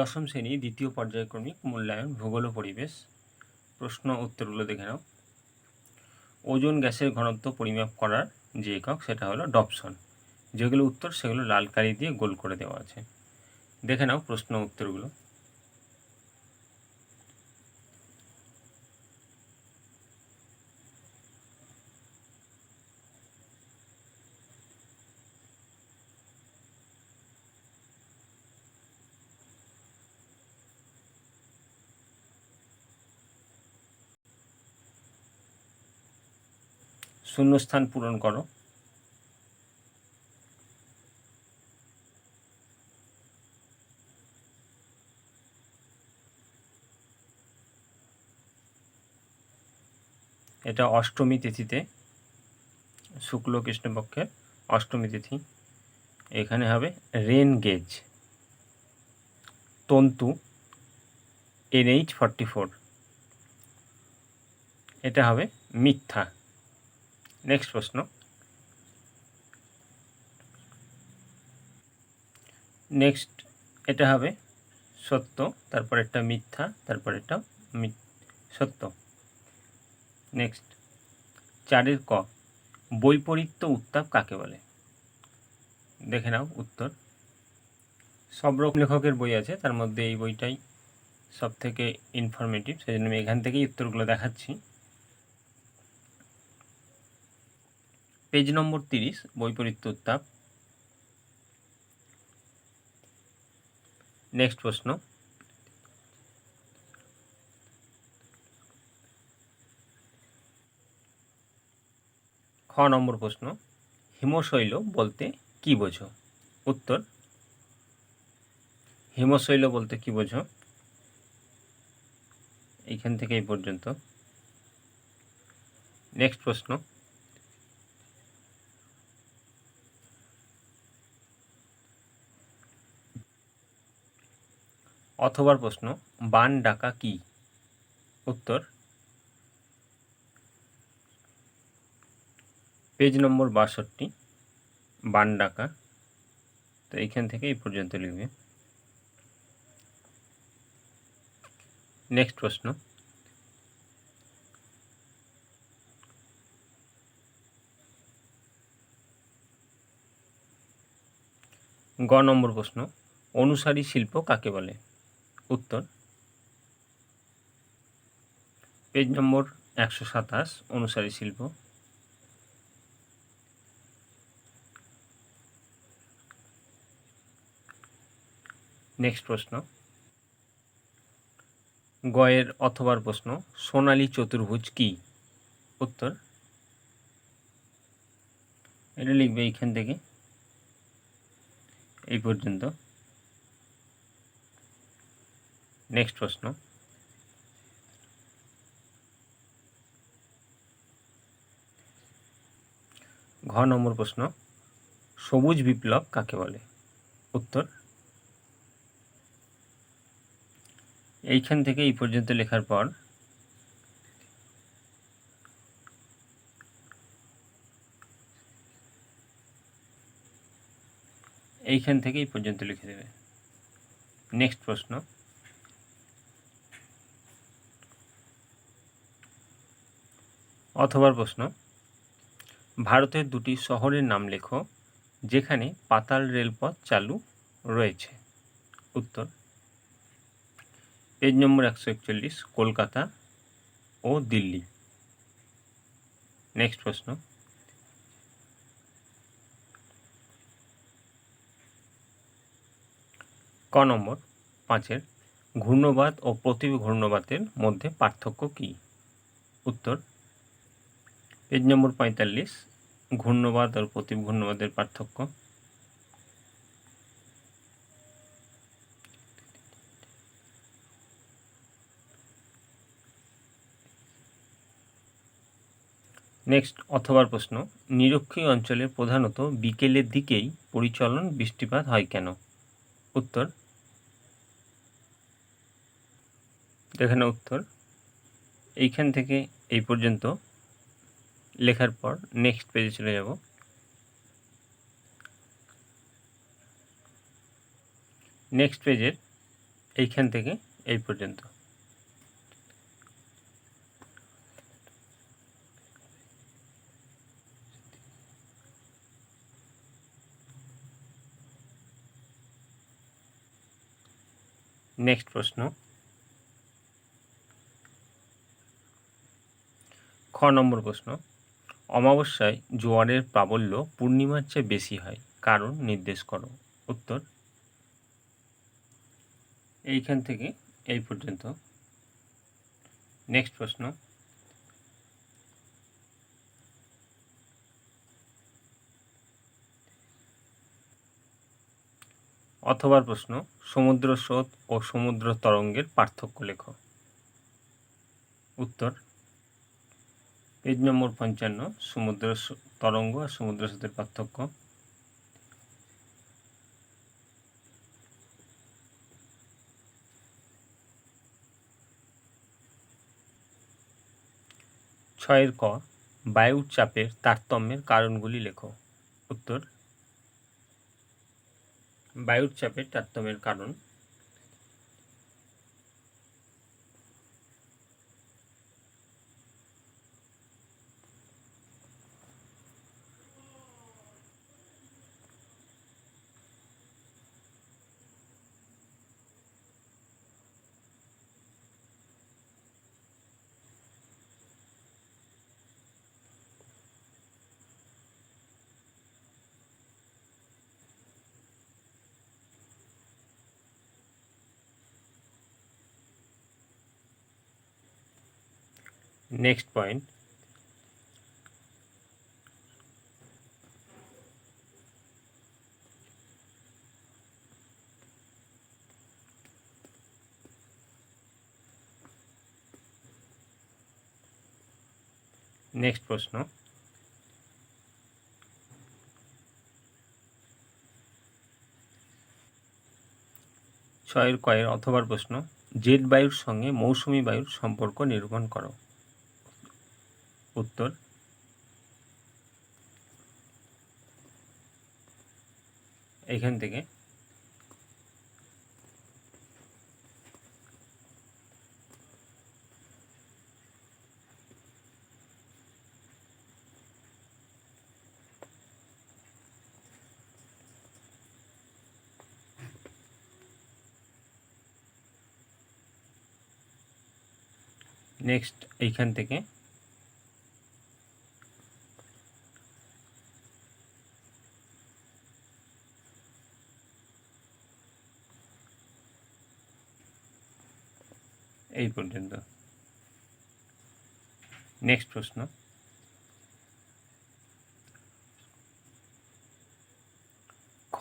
দশম শ্রেণি দ্বিতীয় পর্যায়ক্রমিক মূল্যায়ন, ভূগোল পরিবেশ। প্রশ্ন উত্তরগুলো দেখে নাও। ওজন গ্যাসের ঘনত্ব পরিমাপ করার যে একক, সেটা হলো ডপশন যেগুলো উত্তর, সেগুলো লাল কালি দিয়ে গোল করে দেওয়া আছে। দেখে নাও প্রশ্ন উত্তরগুলো। শূন্যস্থান পূরণ করো। এটা অষ্টমী তিথিতে, শুক্ল কৃষ্ণপক্ষের অষ্টমী তিথি। এখানে হবে রেন গেজ তন্তু এনএইচ ফর্টি ফোর এটা হবে মিথ্যা। নেক্সট প্রশ্ন. নেক্সট এটা হবে সত্য, তারপর একটা মিথ্যা, তারপর একটা সত্য। নেক্সট চারের ক, বৈপরীত্য উত্তাপ কাকে বলে? দেখে নাও উত্তর। সব রকম লেখকের বই আছে, তার মধ্যে এই বইটাই সব থেকে ইনফরমেটিভ সেই জন্য আমি এখান থেকেই উত্তরগুলো দেখাচ্ছি। পেজ নম্বর তিরিশ, বৈপরীত্য উত্তাপ। নেক্সট প্রশ্ন। খ নম্বর প্রশ্ন। হিমশৈল বলতে কি বোঝো? উত্তর, হিমশৈল বলতে কি বোঝো? এইখান থেকে এই পর্যন্ত। নেক্সট প্রশ্ন। অথবার প্রশ্ন, বান ডাকা কি? উত্তর, পেজ নম্বর বাষট্টি, বান ডাকা। তো এইখান থেকে এই পর্যন্ত লিখবে। নেক্সট প্রশ্ন, গ নম্বর প্রশ্ন, অনুসারী শিল্প কাকে বলে? উত্তর। পেজ নম্বর একশো সাতাশ, অনুসারী শিল্প। নেক্সট প্রশ্ন। গয়ের অথবার প্রশ্ন, সোনালী চতুর্ভুজ কি? উত্তর। এটা লিখবে এইখান থেকে। এই পর্যন্ত। নেক্সট প্রশ্ন। ঘ নম্বর প্রশ্ন, সবুজ বিপ্লব কাকে বলে? উত্তর, এইখান থেকে এই পর্যন্ত লেখার পর, এইখান থেকে এই পর্যন্ত লিখে দেবে। নেক্সট প্রশ্ন অথবা প্রশ্ন। ভারতের দুটি শহরের নাম লেখো, যেখানে পাতাল রেলপথ চালু রয়েছে। উত্তর পেজ নম্বর একশো একচল্লিশ, কলকাতা ও দিল্লি। নেক্সট প্রশ্ন, ক নম্বর, পাঁচের ঘূর্ণবাদ ও প্রতি ঘূর্ণবাদের মধ্যে পার্থক্য কী? উত্তর পেজ নম্বর পঁয়তাল্লিশ। ঘূর্ণবাদ আর প্রতি ঘূর্ণবাদের পার্থক্য। নেক্সট, অথবার প্রশ্ন। নিরক্ষীয় অঞ্চলে প্রধানত বিকেলের দিকেই পরিচলন বৃষ্টিপাত হয় কেন? উত্তর। এখানে উত্তর। এইখান থেকে এই পর্যন্ত। লেখার পর নেক্সট পেজে চলে যাব। নেক্সট পেজের এইখান থেকে এই পর্যন্ত। নেক্সট প্রশ্ন। খ নম্বর প্রশ্ন। অমাবস্যায় জোয়ারের প্রাবল্য পূর্ণিমার চেয়ে বেশি হয়, কারণ নির্দেশ করো। উত্তর? এইখান থেকে এই পর্যন্ত। নেক্সট প্রশ্ন। অথবা প্রশ্ন সমুদ্র স্রোত ও সমুদ্র তরঙ্গের পার্থক্য লেখ। উত্তর? পেজ নম্বর পঞ্চান্ন, সমুদ্র তরঙ্গ আর সমুদ্র স্রোতের পার্থক্য। ছয়ের ক, বায়ুর চাপের তারতম্যের কারণগুলি লেখো। উত্তর, বায়ুর চাপের তারতম্যের কারণ। Next point নেক্সট প্রশ্ন। ছয়ের কয়ের অথবার প্রশ্ন, জেট বায়ুর সঙ্গে মৌসুমি বায়ুর সম্পর্ক নিরূপণ করো। উত্তর। এখান থেকে। নেক্সট এইখান থেকে। এই পর্যন্ত। নেক্সট প্রশ্ন। খ,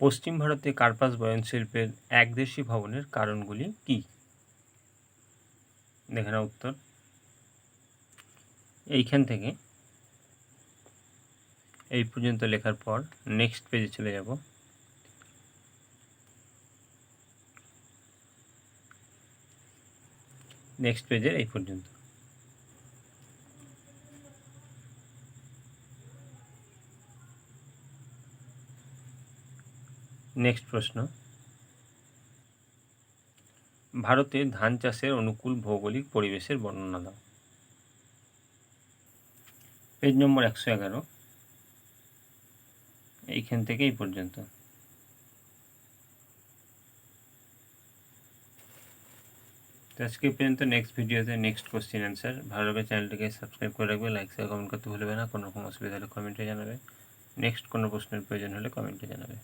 পশ্চিম ভারতে কার্পাস বয়ন শিল্পের একদেশী ভবনের কারণগুলি কি? দেখে না উত্তর। এইখান থেকে এই পর্যন্ত লেখার পর নেক্সট পেজে চলে যাব। নেক্সট পেজের এই পর্যন্ত। নেক্সট প্রশ্ন। ভারতে ধান চাষের অনুকূল ভৌগোলিক পরিবেশের বর্ণনা দাও। পেজ নম্বর একশো এগারো। এইখান থেকে এই পর্যন্ত। তো আজকে পর্যন্ত নেক্সট ভিডিওতে নেক্সট কোশ্চেন অ্যান্সার ভালো লাগে চ্যানেলটিকে সাবস্ক্রাইব করে রাখবে লাইক শেয়ার কমেন্ট করতে ভুলবে না, কোনো রকম অসুবিধা হলে কমেন্টে জানাবে। নেক্সট কোনো প্রশ্নের প্রয়োজন হলে কমেন্টে জানাবে।